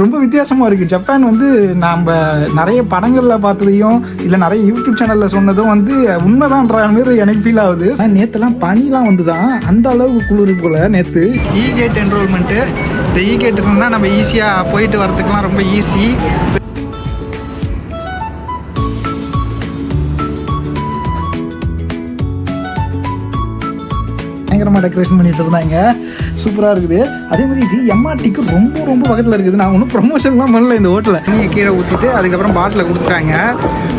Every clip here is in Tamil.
ரொம்ப வித்தியாசமாக இருக்குது ஜப்பான் வந்து நாம் நிறைய படங்களில் பார்த்ததையும் இல்லை நிறைய யூடியூப் சேனலில் சொன்னதும் வந்து உண்மைதான்ற மாதிரி எனக்கு ஃபீல் ஆகுது. ஆனால் நேற்றுலாம் பனிலாம் வந்து தான் அந்த அளவுக்கு குளிர் போல் நேற்று இ கேட் என்ரோல்மெண்ட்டு இந்த e இ கேட் இருந்தால் நம்ம ஈஸியாக போயிட்டு வரதுக்குலாம் ரொம்ப ஈஸி பயங்கரமாக டெக்கரேஷன் பண்ணி வச்சுருந்தாங்க சூப்பராக இருக்குது. அதே மாதிரி இது எம்ஆர்டிக்கு ரொம்ப ரொம்ப பக்கத்தில் இருக்குது. நான் ஒன்றும் ப்ரொமோஷன்லாம் பண்ணல இந்த ஹோட்டலில் தண்ணியை கீழே ஊற்றிட்டு அதுக்கப்புறம் பாட்டில் கொடுத்துட்டாங்க.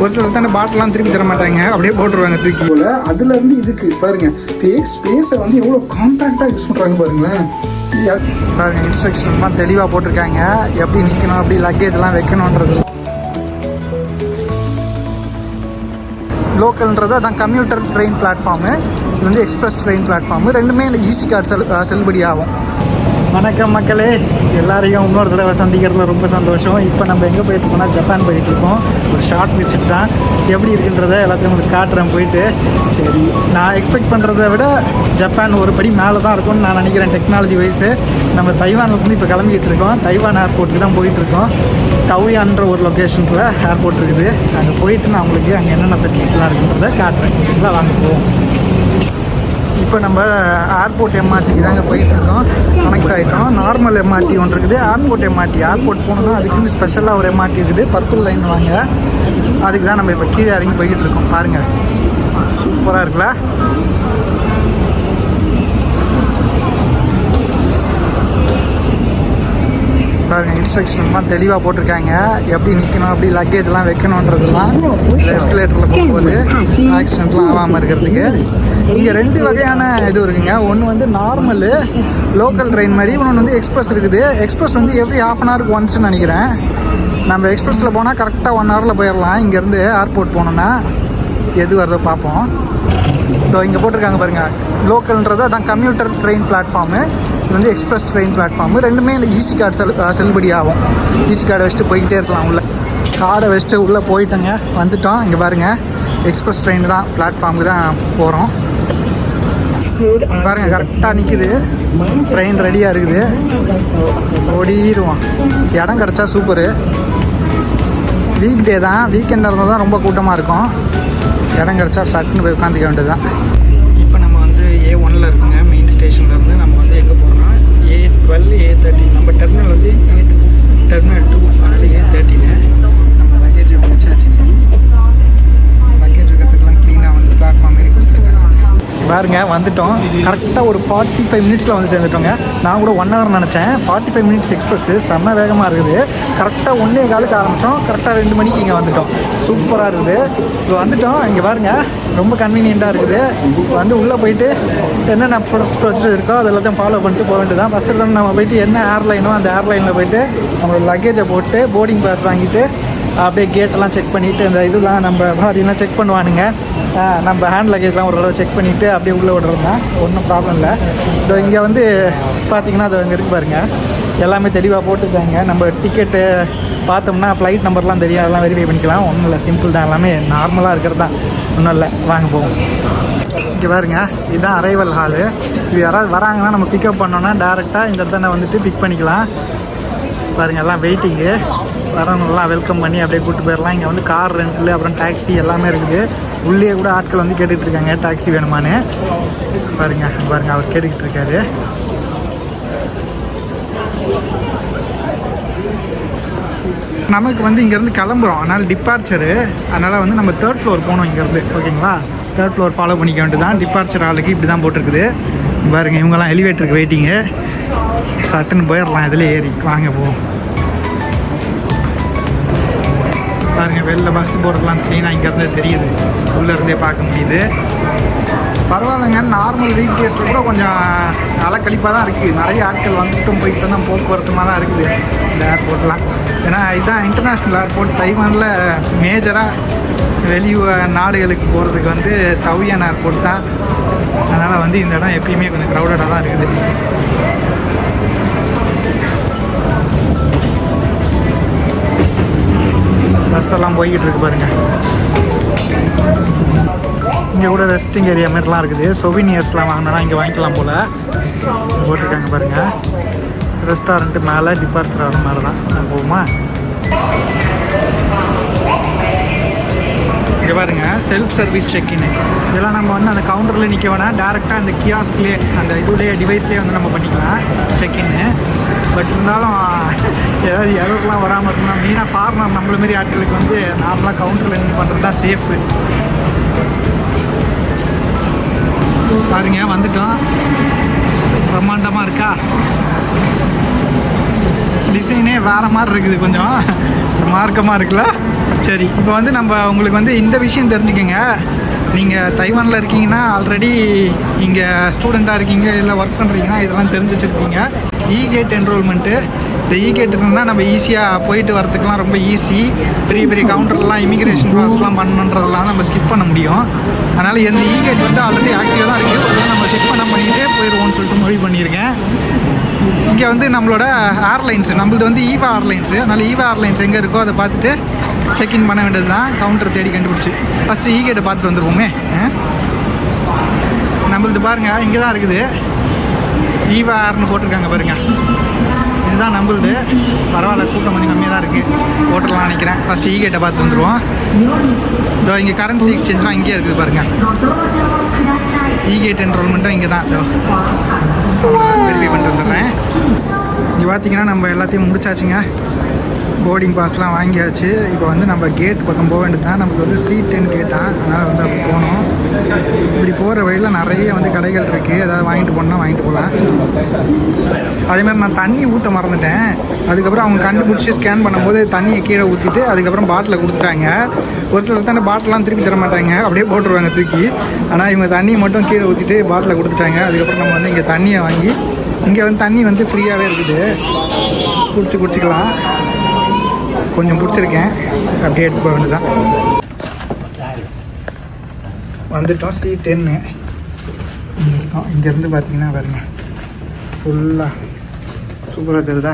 ஒரு சிலர் தானே பாட்டிலாம் திரும்பி தர மாட்டாங்க. அப்படியே போட்டுருவாங்க தூக்கி. போல் அதுலேருந்து இதுக்கு பாருங்க ஸ்பேஸ் ஸ்பேஸை வந்து எவ்வளோ காம்பேக்டாக யூஸ் பண்ணுறாங்க பாருங்களேன். இது பாருங்க இன்ஸ்ட்ரக்ஷன்லாம் தெளிவாக போட்டிருக்காங்க. எப்படி நிற்கணும் அப்படி லக்கேஜ்லாம் வைக்கணுன்றது லோக்கல்ன்றது அதான் கம்ப்யூட்டர் ட்ரெயின் பிளாட்ஃபார்மு இது வந்து எக்ஸ்பிரஸ் ட்ரெயின் பிளாட்ஃபார்மு ரெண்டுமே இந்த ஈஸி கார்டு செல் செல்லுபடி ஆகும் வணக்கம் மக்களே. எல்லாரையும் இன்னொரு தடவை சந்திக்கிறதுல ரொம்ப சந்தோஷம். இப்போ நம்ம எங்கே போயிட்டு இருக்கோம்னா ஜப்பான் போயிட்டு இருக்கோம். ஒரு ஷார்ட் விசிட் தான். எப்படி இருக்குன்றத எல்லாத்தையும் உங்களுக்கு காட்டுறேன் போயிட்டு. சரி நான் எக்ஸ்பெக்ட் பண்ணுறத விட ஜப்பான் ஒரு படி மேலே தான் இருக்கும்னு நான் நினைக்கிறேன் டெக்னாலஜி வைஸு நம்ம தைவான்லேருந்து இப்போ கிளம்பிக்கிட்டு இருக்கோம். தைவான் ஏர்போர்ட்டுக்கு தான் போயிட்டுருக்கோம் டவுயான்ற ஒரு லொக்கேஷனில் ஏர்போர்ட் இருக்குது. அங்கே போயிட்டு நான் உங்களுக்கு அங்கே என்னென்ன ஃபெசிலிட்டிலாம் இருக்குன்றத காட்டுறேன். ஓகேங்களா வாங்க போவோம். இப்போ நம்ம ஏர்போர்ட் எம்ஆர்டிக்கு தாங்க போயிட்டு இருக்கோம் கனெக்ட் ஆகிட்டோம் நார்மல் எம்ஆர்டி ஒன்று இருக்குது. ஏர்போர்ட் எம்ஆர்டி ஏர்போர்ட் போகணுன்னா அதுக்குன்னு ஸ்பெஷலாக ஒரு எம்ஆர்டி இருக்குது. பர்பிள் லைன் வாங்க. அதுக்கு தான் நம்ம இப்போ கீழே இறங்கி போய்கிட்டு இருக்கோம் பாருங்கள் சூப்பராக இருக்குல்ல பாருங்க இன்ஸ்ட்ரக்ஷன்லாம் தெளிவாக போட்டிருக்காங்க. எப்படி நிற்கணும் எப்படி லக்கேஜ்லாம் வைக்கணுன்றதெல்லாம் எஸ்கலேட்டரில் போகும்போது ஆக்சிடென்ட்லாம் ஆகாமல் இருக்கிறதுக்கு. இங்கே ரெண்டு வகையான இது இருக்குங்க. ஒன்று வந்து நார்மலு லோக்கல் ட்ரெயின் மாதிரி இன்னொன்று வந்து எக்ஸ்பிரஸ் இருக்குது. எக்ஸ்பிரஸ் வந்து எவ்ரி ஹாஃப் அன் ஹவருக்கு ஒன்ஸ்னு நினைக்கிறேன். நம்ம எக்ஸ்பிரஸில் போனால் கரெக்டாக ஒன் ஹவரில் போயிடலாம். இங்கேருந்து ஏர்போர்ட் போனோன்னா எது வருதோ பார்ப்போம். ஸோ இங்கே போட்டிருக்காங்க பாருங்கள் லோக்கல்ன்றது அதான் கம்யூட்டர் ட்ரெயின் பிளாட்ஃபார்மு இது வந்து எக்ஸ்பிரஸ் ட்ரெயின் பிளாட்ஃபார்மு. ரெண்டுமே இந்த ஈஸி கார்டு செல் செல்லுபடி ஆகும் ஈஸி கார்டை வச்சுட்டு போய்கிட்டே இருக்கலாம் உள்ள. கார்டை வச்சுட்டு உள்ளே போயிட்டோங்க. வந்துட்டோம். இங்கே பாருங்கள் எக்ஸ்பிரஸ் ட்ரெயின் தான் பிளாட்ஃபார்முக்கு தான் போகிறோம் பாருங்க கரெக்டாக நிற்குது ட்ரெயின் ரெடியாக இருக்குது. ஓடிடுவோம் இடம் கிடச்சா சூப்பரு. வீக் டே தான். வீக்கெண்டாக இருந்தால் தான் ரொம்ப கூட்டமாக இருக்கும். இடம் கிடச்சா சட்டுன்னு போய் உட்காந்துக்க வேண்டியது தான் இப்போ நம்ம வந்து ஏ ஒனில் இருக்குங்க மெயின் ஸ்டேஷன்லேருந்து நம்ம வந்து எங்கே போகிறோம்னா ஏ டுவெல் ஏ தேர்ட்டி நம்ம டெர்மினல் வந்து டெர்மினல் டூ அதனால் ஏ தேர்ட்டின்னு நம்ம லக்கேஜ் வச்சாச்சு லக்கேஜ் இருக்கிறதுக்கெலாம் க்ளீனாக வந்து பிளாட்ஃபார்ம் மாரி கொடுத்துருக்காங்க பாருங்க வந்துட்டோம். கரெக்டாக ஒரு ஃபார்ட்டி ஃபைவ் மினிட்ஸில் வந்து சேர்ந்துட்டோங்க. நான் கூட ஒன் ஹவர் நினச்சேன். ஃபார்ட்டி ஃபைவ் மினிட்ஸ் எக்ஸ்பிரஸ் செம்ம வேகமாக இருக்குது. கரெக்டாக ஒன்றே காலுக்கு ஆரம்பித்தோம் கரெக்டாக ரெண்டு மணிக்கு இங்கே வந்துட்டோம். சூப்பராக இருக்குது. இப்போ வந்துட்டோம். இங்கே பாருங்க ரொம்ப கன்வீனியண்ட்டாக இருக்குது. வந்து உள்ளே போயிட்டு என்னென்ன ப்ரொசீஜர் இருக்கோ அது எல்லாத்தையும் ஃபாலோ பண்ணிட்டு போக வேண்டியதான் ஃபஸ்ட்டு நம்ம போயிட்டு என்ன ஏர்லைனோ அந்த ஏர்லைனில் போயிட்டு நம்மளோட லக்கேஜை போட்டு போர்டிங் பாஸ் வாங்கிட்டு அப்படியே கேட்டெல்லாம் செக் பண்ணிவிட்டு இந்த இதெல்லாம் நம்ம பார்த்தீங்கன்னா செக் பண்ணுவானுங்க. நம்ம ஹேண்ட் லக்கேஜ்லாம் ஒரு தடவை செக் பண்ணிவிட்டு அப்படியே உள்ளே விடுறோம்னா ஒன்றும் ப்ராப்ளம் இல்லை. ஸோ இங்கே வந்து பார்த்தீங்கன்னா அது அங்கே இருக்கு பாருங்கள் எல்லாமே தெளிவாக போட்டுருக்காங்க நம்ம டிக்கெட்டு பார்த்தோம்னா ஃப்ளைட் நம்பர்லாம் தெரியும். அதெல்லாம் வெரிஃபை பண்ணிக்கலாம். ஒன்றும் இல்லை சிம்பிள் தான். எல்லாமே நார்மலாக இருக்கிறது தான். ஒன்றும் இல்லை வாங்க போவோம். இங்கே பாருங்க இதுதான் அரைவல் ஹாலு இது யாராவது வராங்கன்னா நம்ம பிக்கப் பண்ணோன்னா டேரெக்டாக இந்த இடத்துல வந்துட்டு பிக் பண்ணிக்கலாம். பாருங்கள் எல்லாம் வெயிட்டிங்கு வரவங்கெல்லாம் வெல்கம் பண்ணி அப்படியே கூப்பிட்டு போயிடலாம். இங்கே வந்து கார் ரெண்டில் அப்புறம் டாக்ஸி எல்லாமே இருக்குது. உள்ளே கூட ஆட்கள் வந்து கேட்டுக்கிட்டு இருக்காங்க. டாக்ஸி வேணுமான்னு. பாருங்க பாருங்க அவர் கேட்டுக்கிட்டு இருக்காரு. நமக்கு வந்து இங்கேருந்து கிளம்புறோம். அதனால் டிபார்ச்சரு அதனால் வந்து நம்ம தேர்ட் ஃப்ளோர் போகணும் இங்கேருந்து. ஓகேங்களா? தேர்ட் ஃப்ளோர் ஃபாலோ பண்ணிக்க வேண்டியதான் டிபார்ச்சர் ஆளுக்கு இப்படி தான் போட்டிருக்குது. பாருங்க இவங்கெல்லாம் எலிவேட்டருக்கு வெயிட்டிங்கு சட்டுன்னு போயிடலாம். இதில் ஏறி. வாங்க போவோம் பாருங்கள் வெளில பஸ் போகிறதுலாம் க்ளீனாக இங்கேருந்து தெரியுது. உள்ளே இருந்தே பார்க்க முடியுது. பரவாயில்லைங்க நார்மல் வீக் டேஸில் கூட கொஞ்சம் அலக்கழிப்பாக தான் இருக்குது நிறைய ஆட்கள் வந்துட்டும் போய்கிட்டு தான் போக்குவரத்துமாக தான் இருக்குது இந்த ஏர்போர்ட்லாம் ஏன்னா இதுதான் இன்டர்நேஷ்னல் ஏர்போர்ட் தைவானில் மேஜராக வெளியூ நாடுகளுக்கு போகிறதுக்கு வந்து தவியான ஏர்போர்ட் தான். அதனால் வந்து இந்த இடம் எப்பயுமே கொஞ்சம் க்ரௌடடாக தான் இருக்குது. பஸ் எல்லாம் போய்கிட்டு இருக்கு பாருங்க. இங்கே கூட ரெஸ்டிங் ஏரியா மாதிரிலாம் இருக்குது. சொவினியர்ஸ்லாம் வாங்கினா இங்கே வாங்கிக்கலாம் போல். போட்டிருக்காங்க பாருங்க. ரெஸ்டாரண்ட்டு மேலே டிபார்ச்சர் ஆகிற மேலே தான் நான் போகுமா இங்கே பாருங்க செல்ஃப் சர்வீஸ் செக்இன் இதெல்லாம் நம்ம வந்து அந்த கவுண்டரில் நிற்க வேணாம். டேரெக்டாக அந்த கியாஸ்க்லேயே அந்த இதுலேயே டிவைஸ்லேயே வந்து நம்ம பண்ணிக்கலாம். செக்இன்னு பட் இருந்தாலும் ஏதாவது எரர்லாம் வராமல் இருக்கணும் மெயினாக ஃபார்மர் நம்மள மாரி ஆட்களுக்கு வந்து நார்மலாக கவுண்டரில் நின்று பண்ணுறது தான் சேஃபு பாருங்க வந்துட்டோம். பிரம்மாண்டமாக இருக்கா? டிசைனே வேறு மாதிரி இருக்குது கொஞ்சம். மார்க்கமாக இருக்குல்ல? சரி இப்போ வந்து நம்ம உங்களுக்கு வந்து இந்த விஷயம் தெரிஞ்சுக்கோங்க. நீங்கள் தைவானில் இருக்கீங்கன்னா ஆல்ரெடி இங்கே ஸ்டூடெண்ட்டாக இருக்கீங்க இல்லை ஒர்க் பண்ணுறீங்கன்னா இதெல்லாம் தெரிஞ்சு வச்சுருக்கீங்க இகேட் கேட் என்ரோல்மெண்ட்டு இந்த இகேட் இருந்தால் நம்ம ஈஸியாக போயிட்டு வரதுக்குலாம் ரொம்ப ஈஸி பெரிய பெரிய கவுண்டர்லாம் இமிக்ரேஷன் ப்ராசஸ்லாம் பண்ணுன்றதெல்லாம் நம்ம ஸ்கிப் பண்ண முடியும். அதனால் எந்த இகேட் கேட் வந்து ஆல்ரெடி ஆக்டிவாக தான் இருக்குது அதெல்லாம் நம்ம செக் பண்ண பண்ணிகிட்டே போயிடுவோம்னு சொல்லிட்டு முடிவு பண்ணியிருக்கேன். இங்கே வந்து நம்மளோட ஏர்லைன்ஸ் நம்மளது வந்து ஈவா ஏர்லைன்ஸு அதனால் ஈவா ஏர்லைன்ஸ் எங்கே இருக்கோ அதை பார்த்துட்டு செக்இன் பண்ண வேண்டியது தான் கவுண்டர் தேடி கண்டுபிடிச்சி. ஃபஸ்ட்டு ஈ கேட்டை e பார்த்துட்டு வந்துருவோமே. ஆ? நம்மளது பாருங்க இங்கே தான் இருக்குது. ஈவா போட்டிருக்காங்க பாருங்க. இதுதான் நம்மளுது. பரவாயில்ல கூட்டம் கொஞ்சம் கம்மியாக தான் இருக்குது ஹோட்டலாம் நினைக்கிறேன். ஃபஸ்ட்டு ஈ e கேட்டை பார்த்து வந்துடுவோம் இதோ இங்கே கரன்சி எக்ஸ்சேஞ்ச்லாம் இங்கேயே இருக்குது பாருங்கள் இ e கேட் என்ரோல்மெண்ட்டும் இங்கே தான் இதோ வெரிஃபை பண்ணிட்டு வந்துடுறேன். இங்கே பார்த்தீங்கன்னா நம்ம எல்லாத்தையும் முடிச்சாச்சுங்க. போர்டிங் பாஸ்லாம் வாங்கியாச்சு. இப்போ வந்து நம்ம கேட் பக்கம் போக வேண்டியது தான் நமக்கு வந்து சீட் டென் கேட்டான். அதனால் வந்து அப்படி போகணும் இப்படி போகிற வழியில் நிறைய வந்து கடைகள் இருக்குது ஏதாவது வாங்கிட்டு போனால் வாங்கிட்டு போகலாம் அதே மாதிரி நான் தண்ணி ஊற்ற மறந்துட்டேன். அதுக்கப்புறம் அவங்க கண்டுபிடிச்சி ஸ்கேன் பண்ணும்போது தண்ணியை கீழே ஊற்றிட்டு அதுக்கப்புறம் பாட்டிலை கொடுத்துட்டாங்க. ஒரு சிலர் தான் பாட்டிலாம் திருப்பி தர மாட்டாங்க. அப்படியே போட்டுருவாங்க தூக்கி. ஆனால் இவங்க தண்ணியை மட்டும் கீழே ஊற்றிட்டு பாட்டிலை கொடுத்துட்டாங்க. அதுக்கப்புறம் நம்ம வந்து இங்கே தண்ணியை வாங்கி இங்கே வந்து தண்ணி வந்து ஃப்ரீயாகவே இருக்குது. குடிச்சு குடிச்சிக்கலாம். கொஞ்சம் பிடிச்சிருக்கேன். அப்படியே எடுத்து போக வேண்டியதான் வந்துட்டோம் சி டென்னு இங்கே இருக்கோம் இங்கேருந்து பார்த்தீங்கன்னா பாருங்க. ஃபுல்லாக சூப்பராக தெரியுதா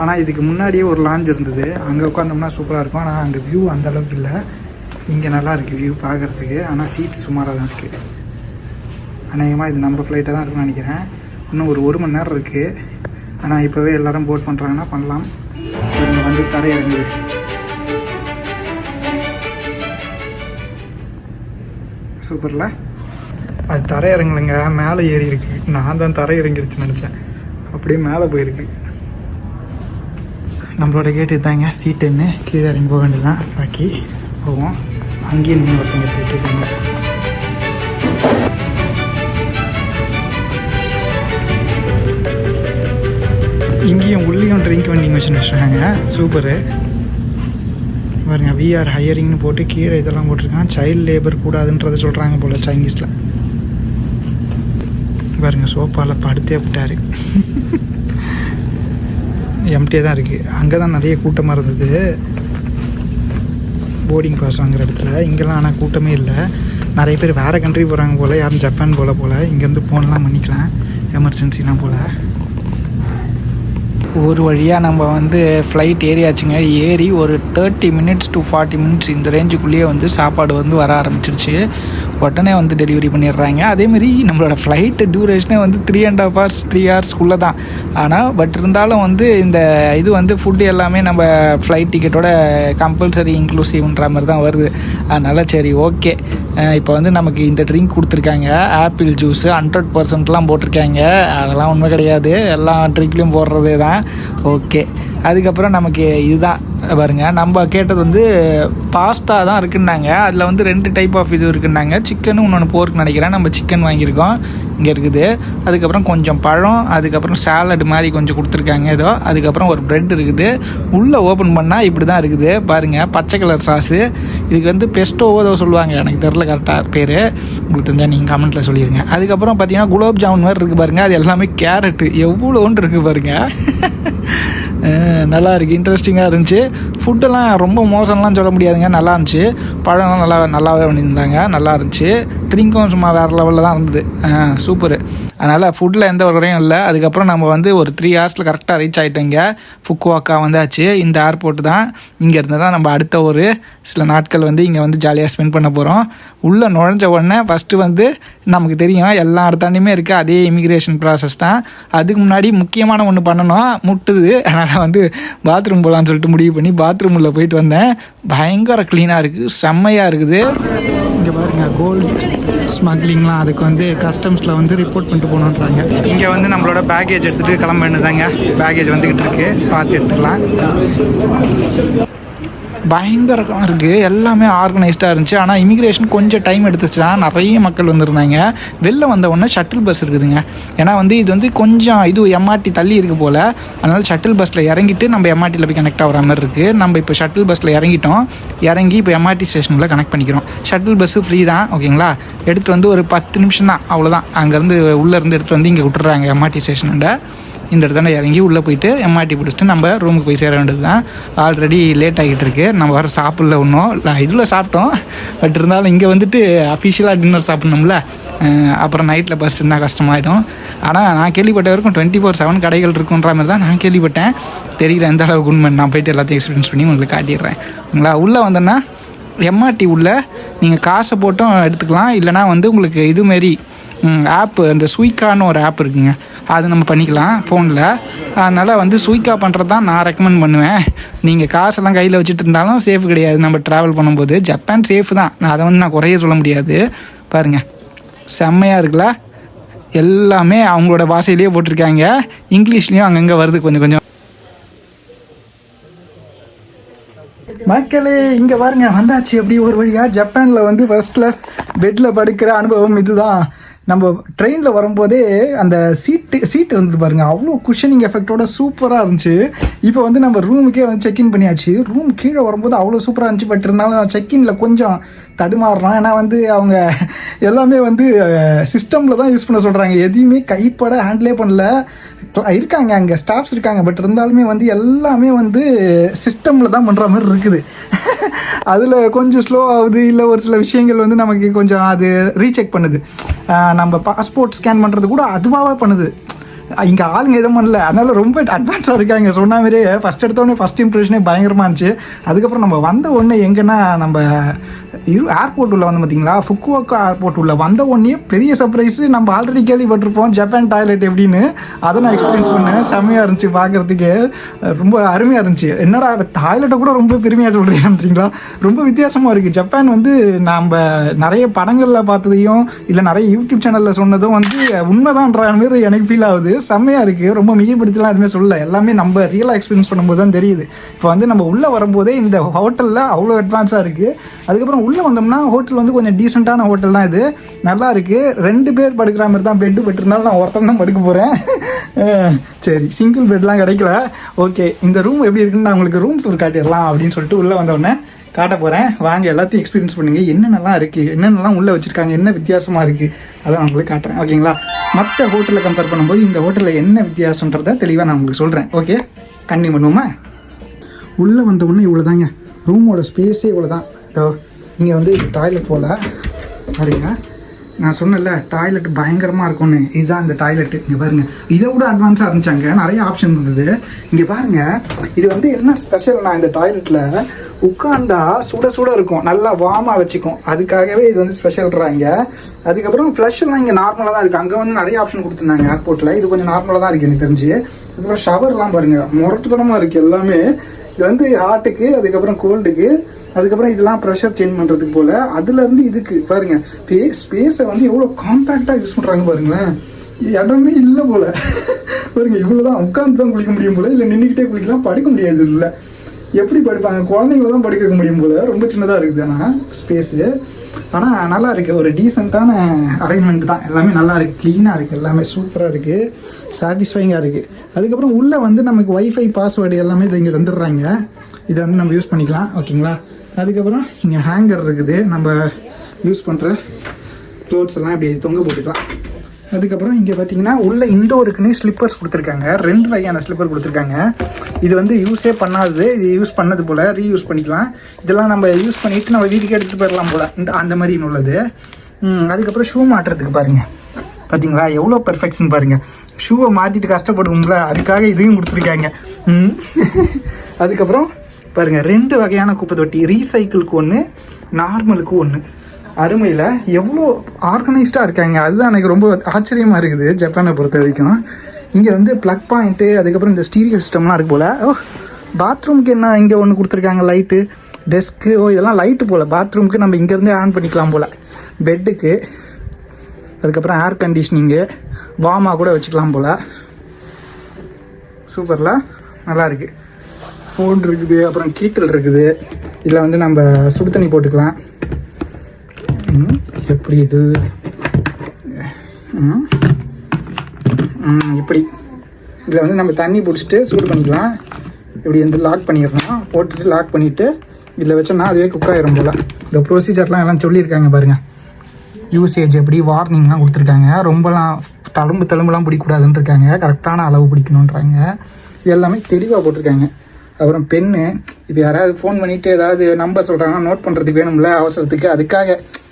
ஆனால் இதுக்கு முன்னாடியே ஒரு லாஞ்ச் இருந்தது. அங்கே உட்காந்தோம்னா சூப்பராக இருக்கும். ஆனால் அங்கே வியூ அந்த அளவுக்கு இல்லை. இங்கே நல்லா இருக்குது வியூ பார்க்குறதுக்கு. ஆனால் சீட் சுமாராக தான் இருக்குது அநேகமாக இது நம்ம ஃப்ளைட்டாக தான் இருக்கும்னு நினைக்கிறேன். இன்னும் ஒரு ஒரு மணி நேரம் இருக்குது ஆனால் இப்போவே எல்லாரும் போட் பண்ணுறாங்கன்னா பண்ணலாம். இவங்க வந்து தரையிறங்குது. சூப்பரில்? அது தரையிறங்கலைங்க மேலே ஏறி இருக்கு நான் தான் தரையிறங்கிடுச்சு நினச்சேன். அப்படியே மேலே போயிருக்கு. நம்மளோட கேட்டு தாங்க சீட்டுன்னு கீழே இறங்கி போக வேண்டியதான் பாக்கி போவோம். அங்கேயும் நின்று ஒருத்தங்க எடுத்துக்கிட்டு இருக்காங்க. இங்கேயும் உள்ளேயும் ட்ரிங்க் வெண்டிங் வச்சுன்னு வச்சுருக்காங்க சூப்பரு பாருங்கள் விஆர் ஹையரிங்னு போட்டு கீழே இதெல்லாம் போட்டிருக்கான். சைல்டு லேபர் கூடாதுன்றதை சொல்கிறாங்க போல் சைனீஸில் பாருங்கள் சோஃபாவில் படுத்தே விட்டார். எம்டியாக தான் இருக்குது அங்கே தான் நிறைய கூட்டமாக இருந்தது. போர்டிங் பாஸ் வாங்குற இடத்துல. இங்கெல்லாம் ஆனால் கூட்டமே இல்லை. நிறைய பேர் வேறு கண்ட்ரி போகிறாங்க போல் யாரும் ஜப்பான் போல் போல். இங்கேருந்து ஃபோன்லாம் பண்ணிக்கலாம். எமர்ஜென்சினா போல். ஒரு வழியாக நம்ம வந்து ஃப்ளைட் ஏறியாச்சுங்க. ஏறி ஒரு thirty minutes to forty minutes இந்த ரேஞ்சுக்குள்ளேயே வந்து சாப்பாடு வந்து வர ஆரம்பிச்சிருச்சு. உடனே வந்து டெலிவரி பண்ணிடுறாங்க. அதேமாரி நம்மளோட ஃப்ளைட்டு டியூரேஷனே வந்து three and half hours three ஹவர்ஸ்க்குள்ளே தான் ஆனால் பட் இருந்தாலும் வந்து இந்த இது வந்து ஃபுட்டு எல்லாமே நம்ம ஃப்ளைட் டிக்கெட்டோட கம்பல்சரி இன்க்ளூசிவ்ன்ற மாதிரி தான் வருது. அதனால் சரி ஓகே இப்போ வந்து நமக்கு இந்த ட்ரிங்க் கொடுத்துருக்காங்க. ஆப்பிள் ஜூஸு ஹண்ட்ரட் பர்சன்ட்லாம் போட்டிருக்காங்க. அதெல்லாம் உண்மை கிடையாது. எல்லா ட்ரிங்க்லேயும் போடுறதே தான் ஓகே. அதுக்கப்புறம் நமக்கு இதுதான். பாருங்கள் நம்ம கேட்டது வந்து பாஸ்தா தான் இருக்குன்னாங்க. அதில் வந்து ரெண்டு டைப் ஆஃப் இது இருக்குன்னாங்க. சிக்கனும் இன்னொன்று போர்க்கு நினைக்கிறேன். நம்ம சிக்கன் வாங்கியிருக்கோம். இங்கே இருக்குது. அதுக்கப்புறம் கொஞ்சம் பழம் அதுக்கப்புறம் சாலட் மாதிரி கொஞ்சம் கொடுத்துருக்காங்க ஏதோ. அதுக்கப்புறம் ஒரு ப்ரெட் இருக்குது. உள்ளே ஓப்பன் பண்ணால் இப்படி தான் இருக்குது. பாருங்கள் பச்சை கலர் சாஸு இதுக்கு வந்து பெஸ்டோவோ ஏதோ சொல்லுவாங்க. எனக்கு தெரில கரெக்டாக பேர். உங்களுக்கு தெரிஞ்சால் நீங்கள் கமெண்ட்டில் சொல்லிடுங்க அதுக்கப்புறம் பார்த்தீங்கன்னா குலோப் ஜாமுன் மாதிரி இருக்குது பாருங்கள் அது எல்லாமே கேரட்டு எவ்வளோன்னு இருக்குது பாருங்கள் நல்லா இருக்குது இன்ட்ரெஸ்டிங்காக இருந்துச்சு. ஃபுட்டெல்லாம் ரொம்ப மோசம்லாம் சொல்ல முடியாதுங்க. நல்லா இருந்துச்சு. பழம்லாம் நல்லா நல்லாவே பண்ணியிருந்தாங்க நல்லா இருந்துச்சு. ட்ரிங்க்கும் சும்மா வேறு லெவலில் தான் இருந்தது. சூப்பரு அதனால் ஃபுட்டில் எந்த ஒரு குறையும் இல்லை. அதுக்கப்புறம் நம்ம வந்து ஒரு த்ரீ ஹவர்ஸில் கரெக்டாக ரீச் ஆகிட்டோங்க ஃபுக்குவாக்கா வந்தாச்சு. இந்த ஏர்போர்ட் தான். இங்கேருந்து தான் நம்ம அடுத்த ஒரு சில நாட்கள் வந்து இங்கே வந்து ஜாலியாக ஸ்பெண்ட் பண்ண போகிறோம் உள்ளே நுழைஞ்ச உடனே ஃபஸ்ட்டு வந்து நமக்கு தெரியும். எல்லா இடத்தாண்டியுமே இருக்குது அதே இமிக்ரேஷன் ப்ராசஸ் தான். அதுக்கு முன்னாடி முக்கியமான ஒன்று பண்ணணும். முட்டுது. அதனால் வந்து பாத்ரூம் போகலான்னு சொல்லிட்டு முடிவு பண்ணி பாத்ரூம் போயிட்டு வந்தேன். பயங்கர க்ளீனாக இருக்குது செம்மையாக இருக்குது. இங்கே பாருங்க கோல்டு ஸ்மக்லிங்லாம் அதுக்கு வந்து கஸ்டம்ஸில் வந்து ரிப்போர்ட் பண்ணிட்டு போகணுன்றாங்க இங்கே வந்து நம்மளோட பேக்கேஜ் எடுத்துகிட்டு கிளம்ப வேண்டியதாங்க பேக்கேஜ் வந்துக்கிட்டு இருக்கு. பார்த்து எடுத்துக்கலாம். பயங்கரமாக இருக்குது எல்லாமே ஆர்கனைஸ்டாக இருந்துச்சு. ஆனால் இமிக்ரேஷன் கொஞ்சம் டைம் எடுத்துச்சுன்னா நிறைய மக்கள் வந்திருந்தாங்க. வெளில வந்த உடனே ஷட்டில் பஸ் இருக்குதுங்க. ஏன்னா வந்து இது வந்து கொஞ்சம் இது எம்ஆர்டி தள்ளி இருக்குது போல். அதனால் ஷட்டில் பஸ்ஸில் இறங்கிட்டு நம்ம எம்ஆர்டியில் போய் கனெக்ட் ஆகிற மாதிரி இருக்குது நம்ம இப்போ ஷட்டில் பஸ்ஸில் இறங்கிட்டோம். இறங்கி இப்போ எம்ஆர்டி ஸ்டேஷனில் கனெக்ட் பண்ணிக்கிறோம். ஷட்டில் பஸ்ஸு ஃப்ரீ தான் ஓகேங்களா எடுத்து வந்து ஒரு பத்து நிமிஷம் தான் அவ்வளோதான் அங்கேருந்து உள்ளேருந்து எடுத்துகிட்டு வந்து இங்கே விட்டுறாங்க எம்ஆர்டி ஸ்டேஷனுண்ட இந்த இடத்துல இறங்கி உள்ளே போயிட்டு எம்ஆர்டி பிடிச்சிட்டு நம்ம ரூமுக்கு போய் சேர வேண்டியது தான் ஆல்ரெடி லேட் ஆகிட்டு இருக்கு. நம்ம வர சாப்பிடல ஒன்றும் இதில் சாப்பிட்டோம். பட் இருந்தாலும் இங்கே வந்துட்டு அஃபிஷியலாக டின்னர் சாப்பிட்ணும்ல. அப்புறம் நைட்டில் பஸ் இருந்தால் கஷ்டமாயிடும். ஆனால் நான் கேள்விப்பட்ட வரைக்கும் டுவெண்ட்டி ஃபோர் செவன் கடைகள் இருக்குன்ற மாதிரி தான் நான் கேள்விப்பட்டேன். தெரியல எந்த அளவுக்கு உண்மை. நான் போயிட்டு எல்லாத்தையும் எக்ஸ்பீரியன்ஸ் பண்ணி உங்களுக்கு காட்டிடுறேன். உங்களா உள்ளே வந்தேன்னா எம்ஆர்டி உள்ளே நீங்கள் காசை போட்டும் எடுத்துக்கலாம். இல்லைனா வந்து உங்களுக்கு இதுமாரி ஆப்பு அந்த சுய்கான்னு ஒரு ஆப் இருக்குங்க. அது நம்ம பண்ணிக்கலாம் ஃபோனில் அதனால் வந்து சுய்கா பண்ணுறது தான் நான் ரெக்கமெண்ட் பண்ணுவேன். நீங்கள் காசெல்லாம் கையில் வச்சுட்டு இருந்தாலும் சேஃப் கிடையாது. நம்ம ட்ராவல் பண்ணும்போது ஜப்பான் சேஃப் தான். நான் அதை வந்து நான் குறைய சொல்ல முடியாது. பாருங்கள் செம்மையாக இருக்குல்ல? எல்லாமே அவங்களோட பாஷையிலேயே போட்டிருக்காங்க. இங்கிலீஷ்லேயும் அங்கங்கே வருது கொஞ்சம் கொஞ்சம். மக்களே இங்கே பாருங்க. வந்தாச்சு. அப்படி ஒரு வழியாக ஜப்பானில் வந்து ஃபர்ஸ்ட்டில் பெட்டில் படுக்கிற அனுபவம் இதுதான். நம்ம ட்ரெயினில் வரும்போதே அந்த சீட்டு சீட் இருந்தது பாருங்க. அவ்வளோ குஷனிங் எஃபெக்டோட சூப்பராக இருந்துச்சு. இப்போ வந்து நம்ம ரூமுக்கே வந்து செக்இன் பண்ணியாச்சு. ரூம் கீழே வரும்போது அவ்வளோ சூப்பராக இருந்துச்சு. பட் இருந்தாலும் செக்இனில் கொஞ்சம் தடுமாறுறோம் ஏன்னா வந்து அவங்க எல்லாமே வந்து சிஸ்டமில் தான் யூஸ் பண்ண சொல்கிறாங்க எதையுமே கைப்பட ஹேண்டிலே பண்ணல. இருக்காங்க அங்கே. ஸ்டாஃப்ஸ் இருக்காங்க. பட் இருந்தாலுமே வந்து எல்லாமே வந்து சிஸ்டமில் தான் பண்ணுற மாதிரி இருக்குது. அதில் கொஞ்சம் ஸ்லோ ஆகுது. இல்லை ஒரு சில விஷயங்கள் வந்து நமக்கு கொஞ்சம் அது ரீசெக் பண்ணுது. நம்ம பாஸ்போர்ட் ஸ்கேன் பண்ணுறது கூட அதுவாகவே பண்ணுது. இங்கே ஆளுங்க எதுவும் பண்ணல. அதனால ரொம்ப அட்வான்ஸாக இருக்காங்க. சொன்ன மாதிரியே ஃபஸ்ட் எடுத்தோடனே ஃபஸ்ட் இம்ப்ரெஷனே பயங்கரமாக இருந்துச்சு. அதுக்கப்புறம் நம்ம வந்த உடனே எங்கன்னா நம்ம இரு ஏர்போர்ட் உள்ள வந்து பார்த்தீங்களா ஃபுக்குவோக்கா ஏர்போர்ட் உள்ள வந்த உடனே பெரிய சர்ப்ரைஸ் நம்ம ஆல்ரெடி கேள்விப்பட்டிருப்போம் ஜப்பான் டாய்லெட் எப்படின்னு. அதை நான் எக்ஸ்பீரியன்ஸ் பண்ணேன். செம்மையாக இருந்துச்சு பார்க்குறதுக்கு ரொம்ப அருமையாக இருந்துச்சு. என்னடா டாய்லெட்டை கூட ரொம்ப பெருமையாக சொல்கிறீங்களா ரொம்ப வித்தியாசமாக இருக்குது ஜப்பான் வந்து நம்ம நிறைய படங்களில் பார்த்ததையும் இல்லை நிறைய யூடியூப் சேனலில் சொன்னதும் வந்து உண்மைதான்ற மாதிரி எனக்கு ஃபீல் ஆகுது. செம்மையாக இருக்குது ரொம்ப மிகப்படுத்தலாம் எதுவுமே சொல்லல. எல்லாமே நம்ம ரியலாக எக்ஸ்பீரியன்ஸ் பண்ணும்போது தான் தெரியுது. இப்போ வந்து நம்ம உள்ளே வரும்போதே இந்த ஹோட்டலில் அவ்வளோ அட்வான்ஸாக இருக்குது அதுக்கப்புறம் உள்ளே வந்தோம்னா ஹோட்டல் வந்து கொஞ்சம் டீசெண்டான ஹோட்டல் தான் இது. நல்லா இருக்குது ரெண்டு பேர் படுக்கிற மாதிரி தான் பெட்டு பெட்டிருந்தாலும் நான் ஒருத்தன் தான் படுக்க போகிறேன் சரி சிங்கிள் பெட்லாம் கிடைக்கல. ஓகே இந்த ரூம் எப்படி இருக்குன்னு நான் உங்களுக்கு ரூம் டூர் காட்டிடலாம் அப்படின்னு சொல்லிட்டு உள்ளே வந்தோடனே காட்ட போகிறேன் வாங்க எல்லாத்தையும் எக்ஸ்பீரியன்ஸ் பண்ணுங்கள் என்னென்னலாம் இருக்குது என்னென்னலாம் உள்ளே வச்சுருக்காங்க? என்ன வித்தியாசமாக இருக்குது அதை நான் உங்களுக்கு காட்டுறேன். ஓகேங்களா மற்ற ஹோட்டலில் கம்பேர் பண்ணும்போது இந்த ஹோட்டலில் என்ன வித்தியாசன்றதை தெளிவாக நான் உங்களுக்கு சொல்கிறேன் ஓகே கண்ணி பண்ணுவோமா? உள்ளே வந்த உடனே இவ்வளோ தாங்க ரூமோட ஸ்பேஸே இவ்வளோ தான் இதோ இங்கே வந்து டாய்லெட் போகல பாருங்க. நான் சொன்னேன்ல டாய்லெட் பயங்கரமாக இருக்கும்னு. இதுதான் இந்த டாய்லெட்டு இங்கே பாருங்கள் இதை விட அட்வான்ஸாக இருந்துச்சாங்க நிறைய ஆப்ஷன் இருந்தது. இங்கே பாருங்கள் இது வந்து என்ன ஸ்பெஷல்னா இந்த டாய்லெட்டில் உட்காந்தா சுட சுட இருக்கும். நல்லா வார்மாக வச்சுக்கும். அதுக்காகவே இது வந்து ஸ்பெஷல்றாங்க அதுக்கப்புறம் ஃப்ளஷ்லாம் இங்கே நார்மலாக தான் இருக்குது அங்கே வந்து நிறைய ஆப்ஷன் கொடுத்துருந்தாங்க ஏர்போர்ட்டில் இது கொஞ்சம் நார்மலாக தான் இருக்குது எனக்கு தெரிஞ்சு. அதுக்கப்புறம் ஷவர்லாம் பாருங்கள் முரட்டுத்தனமாக இருக்குது எல்லாமே. இது வந்து ஹார்ட்டுக்கு அதுக்கப்புறம் கோல்டுக்கு அதுக்கப்புறம் இதெல்லாம் ப்ரெஷர் சேஞ்ச் பண்ணுறதுக்கு போல் அதுலேருந்து இதுக்கு பாருங்க பே ஸ்பேஸை வந்து எவ்வளோ காம்பேக்டாக யூஸ் பண்ணுறாங்க பாருங்களேன். இடமே இல்லை போல். பாருங்க இவ்வளோ தான் உட்காந்து தான் குளிக்க முடியும் போல் இல்லை நின்றுக்கிட்டே குளிக்கலாம் படுக்க முடியாது இல்லை. எப்படி படுப்பாங்க? குழந்தைங்கள தான் படுக்க வைக்க முடியும் போல். ரொம்ப சின்னதாக இருக்குது ஆனால் ஸ்பேஸு ஆனால் நல்லா இருக்குது ஒரு டீசெண்டான அரேஞ்ச்மெண்ட் தான். எல்லாமே நல்லா இருக்குது க்ளீனாக இருக்குது எல்லாமே சூப்பராக இருக்குது சாட்டிஸ்ஃபைங்காக இருக்குது அதுக்கப்புறம் உள்ளே வந்து நமக்கு ஒய்ஃபை பாஸ்வேர்டு எல்லாமே இதை இங்கே தந்துடுறாங்க. இதை வந்து நம்ம யூஸ் பண்ணிக்கலாம். ஓகேங்களா அதுக்கப்புறம் இங்கே ஹேங்கர் இருக்குது. நம்ம யூஸ் பண்ணுற க்ளோத்ஸ் எல்லாம் இப்படி தொங்க போட்டுக்கலாம். அதுக்கப்புறம் இங்கே பார்த்தீங்கன்னா உள்ள இண்டோருக்குன்னே ஸ்லிப்பர்ஸ் கொடுத்துருக்காங்க. ரெண்டு வகையான ஸ்லிப்பர் கொடுத்துருக்காங்க. இது வந்து யூஸே பண்ணாதது. இது யூஸ் பண்ணது போல் ரீயூஸ் பண்ணிக்கலாம். இதெல்லாம் நம்ம யூஸ் பண்ணிட்டு நம்ம வீட்டுக்கு எடுத்துகிட்டு போயிடலாம் போல். இந்த அந்த மாதிரி உள்ளது. அதுக்கப்புறம் ஷூ மாட்டுறதுக்கு பாருங்கள் பார்த்தீங்களா எவ்வளோ பெர்ஃபெக்ஷன் பாருங்கள் ஷூவை மாட்டிட்டு கஷ்டப்படுவோம்ல. அதுக்காக இதையும் கொடுத்துருக்காங்க. ம். அதுக்கப்புறம் பாருங்க ரெண்டு வகையான குப்பை தொட்டி ரீசைக்கிளுக்கு ஒன்று நார்மலுக்கு ஒன்று அருமையில் எவ்வளோ ஆர்கனைஸ்டாக இருக்காங்க. அதுதான் எனக்கு ரொம்ப ஆச்சரியமாக இருக்குது ஜப்பானை பொறுத்த வரைக்கும். இங்கே வந்து ப்ளக் பாயிண்ட்டு அதுக்கப்புறம் இந்த ஸ்டீரியோ சிஸ்டம்லாம் இருக்கு போல். ஓ பாத்ரூமுக்கு என்ன இங்கே ஒன்று கொடுத்துருக்காங்க லைட்டு டெஸ்க்கு ஓ இதெல்லாம் லைட்டு போல். பாத்ரூமுக்கு நம்ம இங்கேருந்தே ஆன் பண்ணிக்கலாம் போல். பெட்டுக்கு அதுக்கப்புறம் ஏர் கண்டிஷனிங்கு வாமாக கூட வச்சுக்கலாம் போல். சூப்பரில் நல்லா இருக்குது ஃபோன் இருக்குது அப்புறம் கீட்டல் இருக்குது. இதில் வந்து நம்ம சுடு தண்ணி போட்டுக்கலாம். ம், எப்படி இது? இப்படி. இதில் வந்து நம்ம தண்ணி பிடிச்சிட்டு சூடு பண்ணிக்கலாம். இப்படி வந்து லாக் பண்ணிடலாம் போட்டுட்டு லாக் பண்ணிவிட்டு இதில் வச்சோம்னா அதுவே குக் ஆகிரும் போல். இந்த ப்ரொசீஜர்லாம் எல்லாம் சொல்லியிருக்காங்க பாருங்கள் யூசேஜ் எப்படி வார்னிங்லாம் கொடுத்துருக்காங்க. ரொம்பலாம் தழும்பு தழும்புலாம் பிடிக்கூடாதுன்னு இருக்காங்க கரெக்டான அளவு பிடிக்கணுன்றாங்க. இது எல்லாமே தெளிவாக போட்டிருக்காங்க. அப்புறம் பென்னு இப்போ யாராவது ஃபோன் பண்ணிவிட்டு ஏதாவது நம்பர் சொல்கிறாங்கன்னா நோட் பண்ணுறதுக்கு வேணும்ல அவசரத்துக்கு. அதுக்காக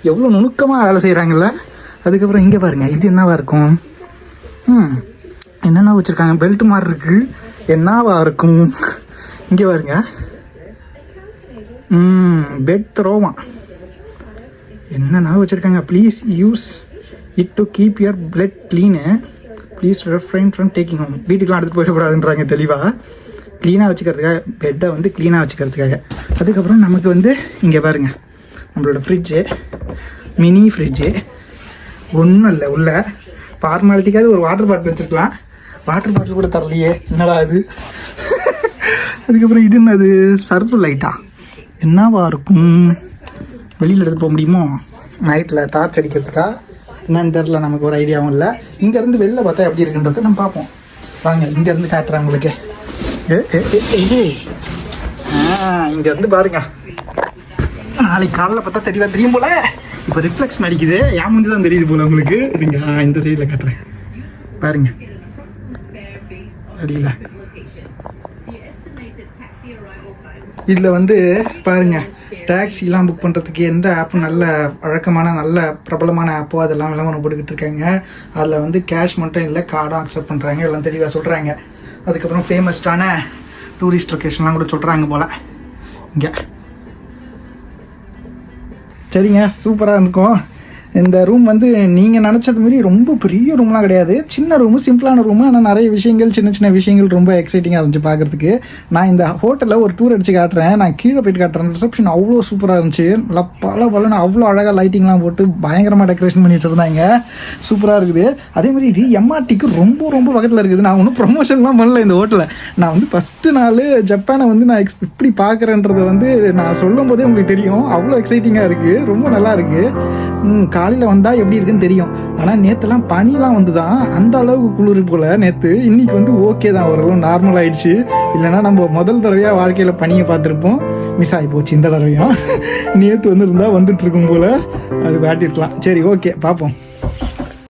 எவ்வளோ நுணுக்கமாக வேலை செய்கிறாங்கல்ல அதுக்கப்புறம் இங்கே பாருங்கள் இது என்னவா இருக்கும்? ம் என்னென்ன வச்சுருக்காங்க. பெல்ட் மாதிரி இருக்குது என்னவா இருக்கும்? இங்கே பாருங்க. ம் பெட் த்ரோவா என்னென்ன வச்சுருக்காங்க. Please use it to keep your bed clean please refrain from taking home வீட்டுக்கெலாம் எடுத்துகிட்டு போயிடக்கூடாதுன்றாங்க தெளிவாக க்ளீனாக வச்சுக்கிறதுக்காக பெட்டை வந்து க்ளீனாக வச்சுக்கிறதுக்காக. அதுக்கப்புறம் நமக்கு வந்து இங்கே பாருங்கள் நம்மளோட ஃப்ரிட்ஜு மினி ஃப்ரிட்ஜு ஒன்றும் இல்லை உள்ள ஃபார்மாலிட்டிக்காவது ஒரு வாட்டர் பாட்டில் வச்சுருக்கலாம். வாட்டர் பாட்டில் கூட தரலையே என்னடா அது அதுக்கப்புறம் இது என்னது? சர்ஃப் லைட்டா என்னவா இருக்கும்? வெளியில் எடுத்து போக முடியுமோ? நைட்டில் டார்ச் அடிக்கிறதுக்கா? என்னன்னு தெரில நமக்கு ஒரு ஐடியாவும் இல்லை. இங்கேருந்து வெளில பார்த்தா எப்படி இருக்குன்றதை நம்ம பார்ப்போம். வாங்க இங்கேருந்து காட்டுறேன் உங்களுக்கு. ஏ வந்து பாருங்க. நாளைக்கு காலைல பார்த்தா தெரியவா தெரியும் போல? இப்போ ரிஃப்ளெக்ஷன் அடிக்குது ஏன் மூஞ்சி தான் தெரியுது போல உங்களுக்கு. இருங்க இந்த சைடில் காட்டுறேன். பாருங்க. அடியில. இதில் வந்து பாருங்க டாக்ஸிலாம் புக் பண்ணுறதுக்கு எந்த ஆப் நல்ல வழக்கமான நல்ல பிரபலமான ஆப்போ அதெல்லாம் விளம்பரம் போட்டுக்கிட்டு இருக்காங்க. அதில் வந்து கேஷ் மட்டும் இல்லை கார்டும் அக்செப்ட் பண்ணுறாங்க எல்லாம் தெளிவாக சொல்கிறாங்க அதுக்கப்புறம் ஃபேமஸ்டான டூரிஸ்ட் லொக்கேஷன்லாம் கூட சொல்கிறாங்க போல். இங்கே. சரிங்க சூப்பராக இருக்கும். இந்த ரூம் வந்து நீங்கள் நினச்சது மாதிரி ரொம்ப பெரிய ரூம்லாம் கிடையாது. சின்ன ரூமு சிம்பிளான ரூமு ஆனால் நிறைய விஷயங்கள் சின்ன சின்ன விஷயங்கள் ரொம்ப எக்ஸைட்டிங்காக இருந்துச்சு பார்க்குறதுக்கு. நான் இந்த ஹோட்டலில் ஒரு டூர் அடித்து காட்டுறேன். நான் கீழே போயிட்டு காட்டுறேன். ரிசப்ஷன் அவ்வளோ சூப்பராக இருந்துச்சு. நல்லா பல பலன்னு அவ்வளோ அழகாக லைட்டிங்லாம் போட்டு பயங்கரமாக டெக்கரேஷன் பண்ணி வச்சுருந்தாங்க. சூப்பராக இருக்குது. அதே மாதிரி இது எம்ஆர்டிக்கு ரொம்ப ரொம்ப பக்கத்தில் இருக்குது. நான் ஒன்றும் ப்ரொமோஷன்லாம் பண்ணல இந்த ஹோட்டலில் நான் வந்து ஃபஸ்ட்டு நாள் ஜப்பானை வந்து நான் எக்ஸ் இப்படி பார்க்குறேன்றதை வந்து நான் சொல்லும் போதே உங்களுக்கு தெரியும். அவ்வளோ எக்ஸைட்டிங்காக இருக்குது ரொம்ப நல்லா இருக்குது காலையில் வந்தால் எப்படி இருக்குன்னு தெரியும். ஆனால் நேற்றுலாம் பனிலாம் வந்து தான் அந்த அளவுக்கு குளிர் போல் நேற்று இன்னைக்கு வந்து ஓகே தான் ஓரளவு நார்மல் ஆயிடுச்சு. இல்லைன்னா நம்ம முதல் தடவையாக வாழ்க்கையில் பனியை பார்த்துருப்போம். மிஸ் ஆகி போச்சு இந்த தடவையும். நேற்று வந்துருந்தா வந்துட்டு இருக்கும் போல். அது காட்டிருக்கலாம் சரி ஓகே பார்ப்போம்.